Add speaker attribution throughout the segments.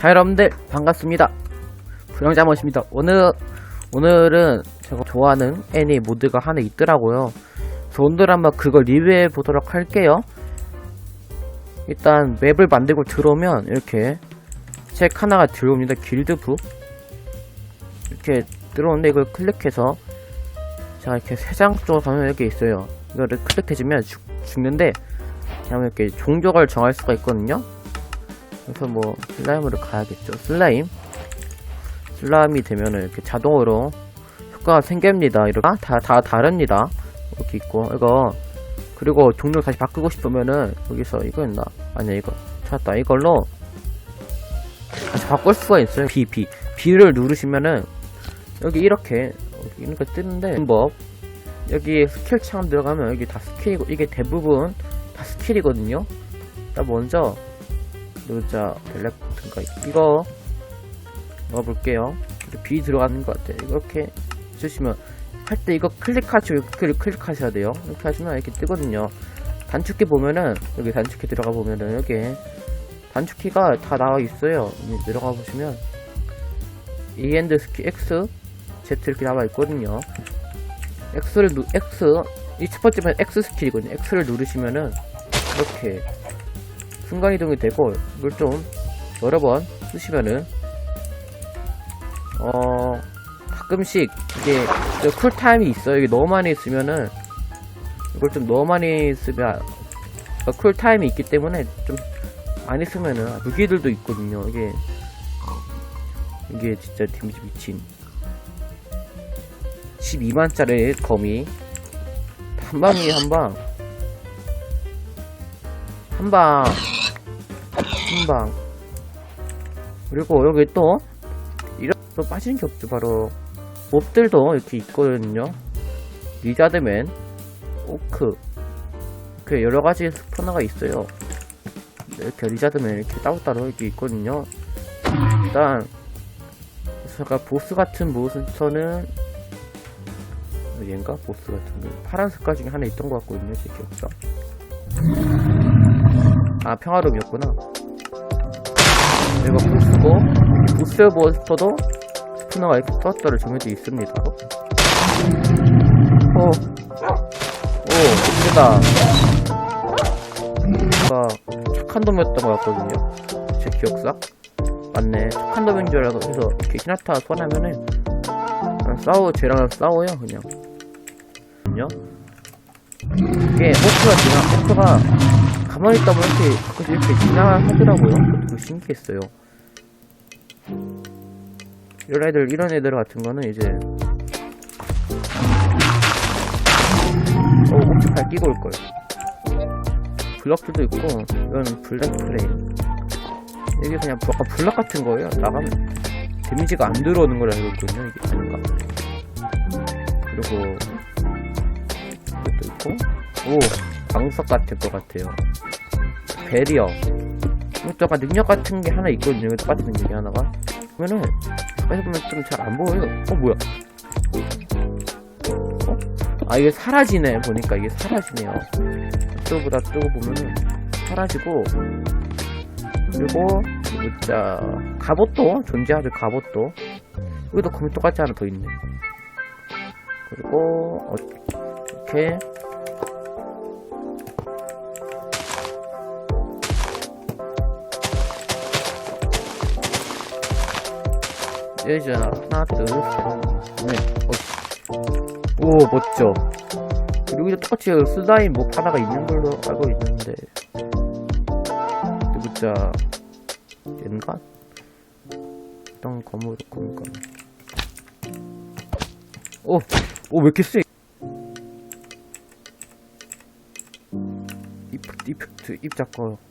Speaker 1: 자 여러분들 반갑습니다. 부영자못입니다. 오늘 오늘은 제가 좋아하는 애니 모드가 하나 있더라고요. 그래서 오늘 한번 그걸 리뷰해 보도록 할게요. 일단 맵을 만들고 들어오면 이렇게 책 하나가 들어옵니다. 길드북. 이렇게 들어오는데 이걸 클릭해서 자 이렇게 세 장 쪽으로 가면 여기 있어요. 이거를 클릭해주면 죽, 죽는데 그냥 이렇게 종족을 정할 수가 있거든요 그래서 뭐 슬라임으로 가야겠죠. 슬라임. 슬라임이 되면은 이렇게 자동으로 효과가 생깁니다. 이렇게 아, 다, 다 다릅니다. 이렇게 있고. 이거 그리고 종류 다시 바꾸고 싶으면은 여기서 이거 있나? 아니야 이거. 찾았다. 이걸로 다시 바꿀 수가 있어요. B B B를 누르시면은 여기 이렇게 여기 이렇게 뜨는데 법. 여기 스킬 창 들어가면 여기 다 스킬이고 이게 대부분 다 스킬이거든요. 자 먼저 누자 벨렉트인가 이거 넣어볼게요. B 들어가는 것 같아요. 이렇게 주시면 할 때 이거 클릭하시고 클릭, 클릭하셔야 돼요. 이렇게 하시면 이렇게 뜨거든요. 단축키 보면은 여기 단축키 들어가 보면은 여기 단축키가 다 나와 있어요. 들어가 보시면 E and 스키 X Z 이렇게 나와 있거든요. X를 누 X 이 첫 번째는 X 스킬이거든요. X를 누르시면은 이렇게 순간이동이 되고 이걸 좀 여러 번 쓰시면은 어 가끔씩 이게 저 쿨타임이 있어요. 이게 너무 많이 쓰면은 이걸 좀 너무 많이 쓰면 어, 쿨타임이 있기 때문에 좀 많이 쓰면은 무기들도 있거든요. 이게 이게 진짜 데미지 미친. 12만짜리 거미 한 방이 한방 한방 한방. 그리고 여기 또 이런 또 빠지는 게 없죠. 바로 몹들도 이렇게 있거든요. 리자드맨 오크. 이렇게 여러가지 스포너가 있어요. 이렇게 리자드맨 이렇게 따로따로 이렇게 있거든요. 일단 제가 보스 같은 몬스터는 얘인가? 보스 같은 거. 파란 색깔 중에 하나 있던 것 같거든요 제 기억상. 아 평화로움이었구나 보스고 보스 몬스터도 스푸너가 이렇게 떴더를 정해져 있습니다. 오, 오, 예쁘다. 뭔가 착한 놈이었던 것 같거든요. 제 기억상. 맞네. 착한 놈인 줄 알고 해서 이렇게 히나타 소환하면은 싸워 쟤랑 싸워요 그냥. 그냥? 이게 호프가 지나 호프가 가만히 있다 보면 이렇게 가끔씩 이렇게 지나하더라고요. 그것도 신기했어요. 이런 애들 이런 애들 같은 거는 이제 어발 끼고 올걸 블럭들도 있고 이건 블랙 프레임 이게 그냥 약간 블럭 같은 거예요? 나가면 데미지가 안 들어오는 걸 알고 있거든요 이게. 뭔가 그리고 이것도 있고 오 방석 같은 것 같아요 이것도 약간 능력 같은 게 하나 있거든요. 똑같은 능력이 하나가 그러면은 가만히 보면 좀 잘 안 보여요. 어 뭐야? 어? 아 이게 사라지네 보니까. 이게 사라지네요. 저보다 뜨고 보면은 사라지고 그리고 진짜 갑옷도 존재하죠 갑옷도. 여기도 거미 똑같이 하나 더 있네. 그리고 어, 이렇게 여기잖아 하나 둘셋넷 어. 오 멋져 그리고 여기도 똑같이 슬라임 뭐 하나가 있는 걸로 알고 있는데 누구자 얘인가? 일단 검으로 검을 검 오! 오, 왜 이렇게 세? 이펙트, 이펙트, 입 잡고.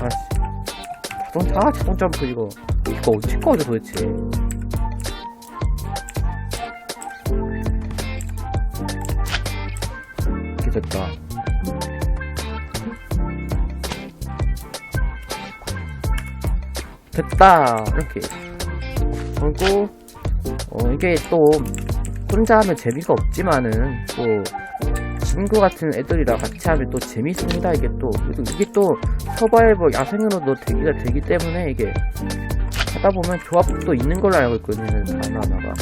Speaker 1: 아씨. 자동차, 아, 자동 점프, 이거. 이거 어디 꺼져, 도대체. 이렇게 됐다. 됐다 이렇게 그리고 어, 이게 또 혼자 하면 재미가 없지만은 또 친구 같은 애들이랑 같이 하면 또 재밌습니다. 이게 또 이게 또 서바이벌 야생으로도 되기가 되기 때문에 이게 하다 보면 조합도 있는 걸로 알고 있거든요. 하나하나가.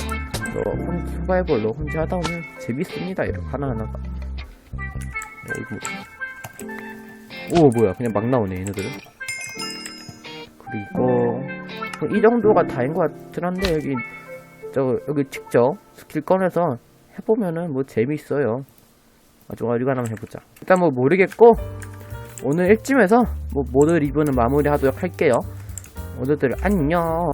Speaker 1: 혼, 서바이벌로 혼자 하다 보면 재밌습니다. 이렇게 하나하나가. 어, 뭐- 오 뭐야 그냥 막 나오네 얘네들은. 그리고 이 정도가 다인 것 같긴 한데 여기 저 여기 직접 스킬 꺼내서 해보면은 뭐 재밌어요. 아주 어디가 한번 해보자. 일단 뭐 모르겠고 오늘 일쯤에서 뭐 모드 리뷰는 마무리하도록 할게요. 모두들 안녕.